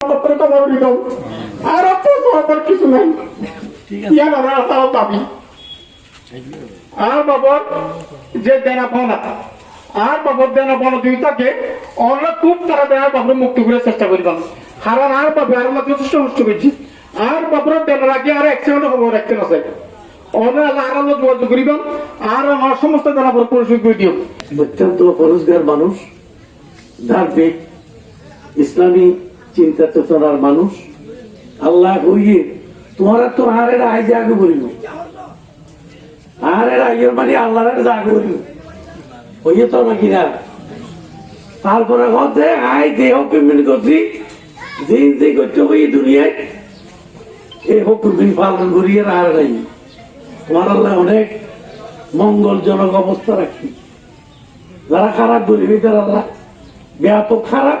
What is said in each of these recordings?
পত্র খবর দিতাম আর অত কিছু নাই ইয়ার আমার তাও দাবি আর বাবর যে দেনা পাওনা আর বাবর দেনা পাওনা দুই অন্য খুব তারা দেনা বাবর মুক্তি করে চেষ্টা কারণ আর বাবু আর চেষ্টা নষ্ট করছি আর রাখি আর আর সমস্ত পরিশোধ করে অত্যন্ত মানুষ ধার্মিক ইসলামী চিন্তা চেতনার মানুষ। আল্লাহ কইয়ে, তোমার তো আর এরা আইজে আগে বলিল আর এরা আইয়ের মানে আল্লাহর এরা আগে বলিল হইয়ে তো নাকি না। তারপরে কথা আই দেহ পেমেন্ট করছি দিন দিন করতে হই দুনিয়ায় এই হুকুমিন পালন করিয়ে আর নাই। তোমার আল্লাহ অনেক মঙ্গলজনক অবস্থা রাখি। যারা খারাপ বলিবি তারা ব্যাপক খারাপ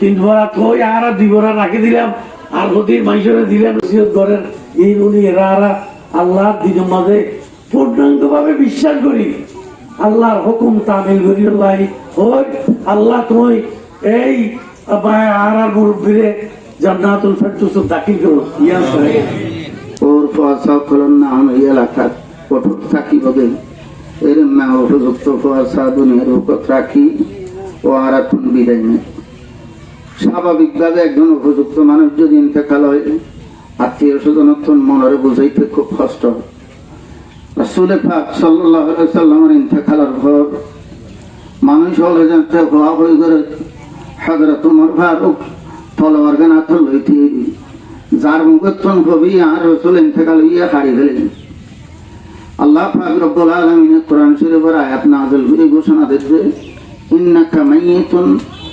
তিন ভরা থই আর দুই ভরা রাখি দিলাম, আর যদি মাইসরে দিলাম নসিহত করেন এই উনি এরা আরা আল্লাহর দিনের মাঝে পূর্ণাঙ্গ ভাবে বিশ্বাস করি। আল্লাহর হুকুম তামিল করি, আল্লাহ ওই আল্লাহ তুমি এই আর আর মুরব্বীরে জান্নাতুল ফেরদৌস দাখিল করো ইয়া সাহেব। ওর ফলন নাম এই এলাকার কঠোর থাকিবে এর নাম উপযুক্ত ফসা দুনিয়ার উপর রাখি ও আর বিদায় নেই। স্বাভাবিকভাবে একজন উপযুক্ত মানুষ যদি ইন্তেকাল হয়, আত্মীয় স্বজনত্বন মନରେ বুঝাইতে খুব কষ্ট। রাসূলে পাক আলাইহি সাল্লামের ইন্তেকালের পর মানুষ হলে জানতে হওয়া হয়ে করে হযরত উমর ফারুক তলোয়ার গান হাত লইতে যার মুখত্তন কবি আর রসুল ইন্তেকাল ইয়া হারিয়ে গেলেন আল্লাহ পাক রব্বুল আলামিন কোরআন শরীফের আয়াত নাযিল করে ঘোষণা দিচ্ছে ইন্নাকা মাইয়াতুন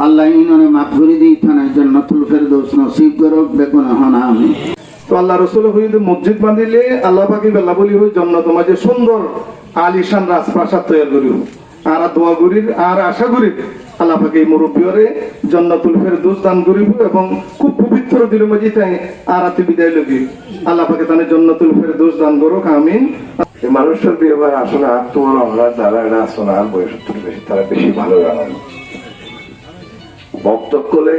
আল্লাহ ইননে মাফ করে দিই থানায় জান্নাতুল ফেরদৌস নসিব করব বেগুন হন আমি। তো আল্লাহ রসুল হইতে মসজিদ বাঁধিলে আল্লাহ পাকি বেলা বলি হই জন্নত মাঝে সুন্দর আলিশান রাজপ্রাসাদ তৈরি করিব আর দোয়া করির আর আশা করি আল্লাহ পাকি মুরব্বীরে জন্নতুল ফেরদৌস দান করিব এবং খুব পবিত্র দিল মাঝে তাই আর আতি বিদায় লগি আল্লাহ পাকে তানে জন্নতুল ফেরদৌস দান করুক আমিন। মানুষের বিয়েবার আসলে আর তোমার আমরা যারা আসলে আর বয়স বেশি তারা বেশি ভালো জানেন। বক্তব্য করলে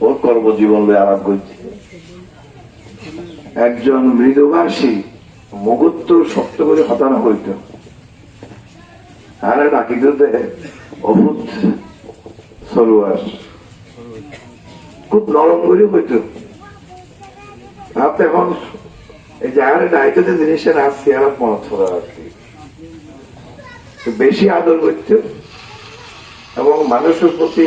ওর কর্মজীবন আলাপ করছে একজন মৃদুভাষী মুহূর্ত শক্ত করে হতানো হইত। আর ডাকিতে অভূত সরুয়ার। খুব নরম করে হইত। আপনি এখন এই জায়গাটা দায়িত্ব যে জিনিসটা আসছে আর মনে আর তো বেশি আদর করছে এবং মানুষের প্রতি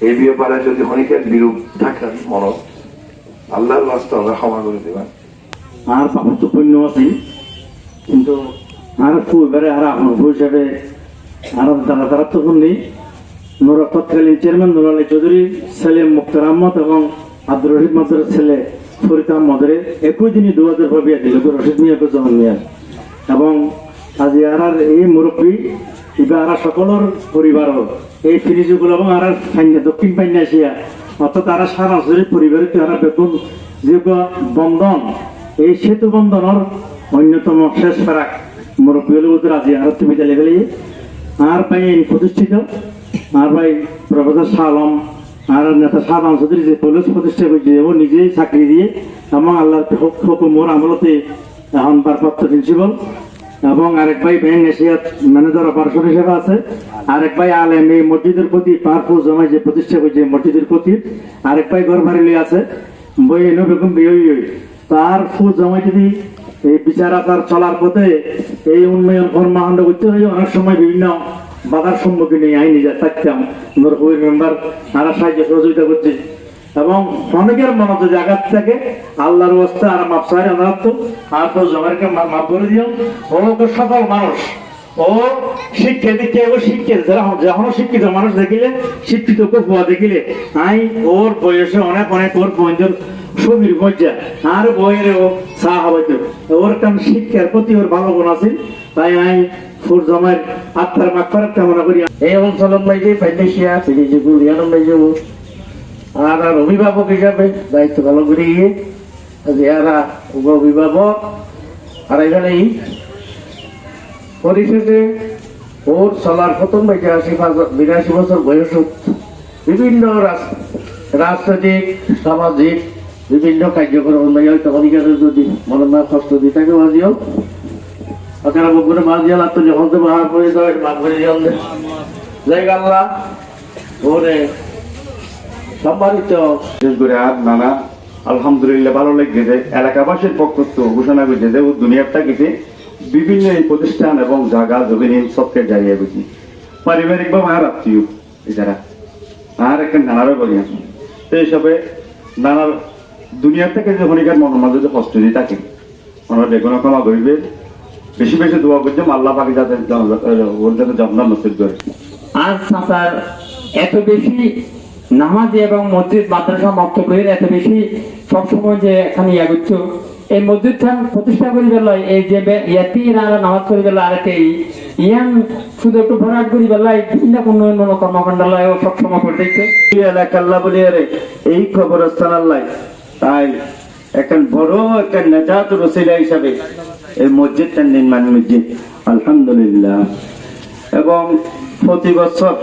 এই ব্যাপারে যদি অনেকের বিরূপ থাকেন মন আল্লাহর রাস্তা আমরা ক্ষমা করে দেবেন। আর পাপর তো পুণ্য আছে। কিন্তু আর ফুলবারে আর আমার হিসাবে আর তারা তারা তো নেই নুর তৎকালীন চেয়ারম্যান নুর আলী চৌধুরী সেলিম মুক্তার আহমদ এবং আব্দুর রশিদ মাদুরের ছেলে ফরিদ আহমদের একই দিনই দু হাজার ভাবিয়া দিল রশিদ মিয়াকে জমান মিয়া এবং আজি আর এই মুরব্বী কিবা আর পরিবারও এই ফ্রিজগুলো এবং আর ফাইনা দক্ষিণ পাইনা আসিয়া, অর্থাৎ তারা সারা পরিবারের তারা বেতন যে বন্ধন। এই সেতু বন্ধনের অন্যতম শেষ ফারাক। মুরব্বী হলে রাজি আর বিদ্যালয় গেলে আর এই প্রতিষ্ঠিত, আর ভাই প্রফেসর শাহ আলম, আর নেতা আলম চৌধুরী যে পুলিশ প্রতিষ্ঠা করছে, ও নিজেই চাকরি দিয়ে এবং আল্লাহর হুকুমর আমলতে এখন ভারপ্রাপ্ত প্রিন্সিপাল এবং আরেক ভাই ব্যাংক এশিয়াত ম্যানেজার অপারেশন হিসেবে আছে। আরেক ভাই আলেম, এই মসজিদের প্রতি পারফু জমাই যে প্রতিষ্ঠা করছে মসজিদের প্রতি আরেক ভাই ঘর লই আছে। বই এনে বেগম তার ফু জমাই যদি এই বিচার আচার চলার পথে এই উন্নয়ন কর্মকাণ্ড করতে হয়, অনেক সময় বিভিন্ন বাধার সম্মুখীন এই আইনি যা থাকতাম। মেম্বার তারা সাহায্য সহযোগিতা করছে এবং অনেকের মনে যদি আঘাত থাকে, আল্লাহর অবস্থা আর মাপসারি অনাত্ম আর তো জমারকে মাপ করে দিও। ও তো সফল মানুষ। ও শিক্ষা দিচ্ছে ও শিক্ষিত? যারা যখন শিক্ষিত মানুষ দেখিলে, শিক্ষিত কুয়া দেখিলে, আই ওর বয়সে অনেক অনেক ওর বন্ধুর ছবির মজ্জা। আর বইয়ের ও চা হবাইতো ওর কারণ শিক্ষার প্রতি ওর ভালো গুণ আছে। তাই আই ফুর জমার আত্মার মাখার কামনা করি। এই অঞ্চলত মাইজে ফাইনেশিয়া ফিরিজি গুলিয়ানো মাইজে আর আর অভিভাবক হিসাবে দায়িত্ব পালন করে করি যারা অভিভাবক আর এখানেই পরিশেষে ওর চলার প্রথম বিরাশি বিরাশি বছর বয়স বিভিন্ন রাজ- রাজনৈতিক, সামাজিক বিভিন্ন কার্যক্রম হয়তো অধিকারের যদি মনোনয়ন কষ্ট দিয়ে থাকে মাঝিও। আপনারা বগুড়ে মাঝিও লাগতো যখন তো দেয় বাপ করে জায়গা আল্লাহ, ওরে সম্মানিত নানা, আলহামদুলিল্লাহ ভালো লেগেছে এলাকাবাসীর পক্ষ তো ঘোষণা করছে যে ও দুনিয়ার থাকিতে বিভিন্ন এই প্রতিষ্ঠান এবং জায়গা, জমিন, সবকে জায়গা বুঝি পারিবারিক বা আর আত্মীয় এছাড়া আর একটা নানারও করি তো এইসবে নানার দুনিয়ার থেকে যখন এখানে মনের মাঝে যে কষ্ট দিয়ে থাকে ওনারা বেগুন ক্ষমা করিবে বেশি বেশি দোয়া করছে আল্লাহ পাকে যাতে ওর যাতে যত্ন নসিব করে। আর সাঁতার এত বেশি নামাজ এবং মসজিদ মাদ্রাসা মক্ত করে এত বেশি সবসময় যে এখানে ইয়া করছ এই মসজিদ খান প্রতিষ্ঠা করি বেলায়, এই যে ইয়াতি আর নামাজ করি বেলা আর এই ইয়ান শুধু একটু ভরাট করি বেলায় বিভিন্ন উন্নয়ন কর্মকাণ্ডালয় সবসময় করে দেখছে এই বলি, আরে, এই খবরস্থান আল্লাহ। তাই এখন বড় একটা নেতা তো রসিলা হিসাবে এই মসজিদটা নির্মাণ মসজিদ আলহামদুলিল্লাহ। এবং প্রতি বছর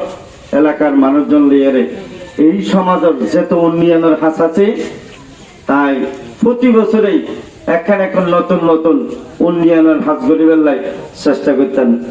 এলাকার মানুষজন লিয়ে এই সমাজের যেত উন্নয়নের হাস আছে, তাই প্রতি বছরেই এখন এখন নতুন নতুন উন্নয়নের হাস গড়িবেলায় চেষ্টা করতেন।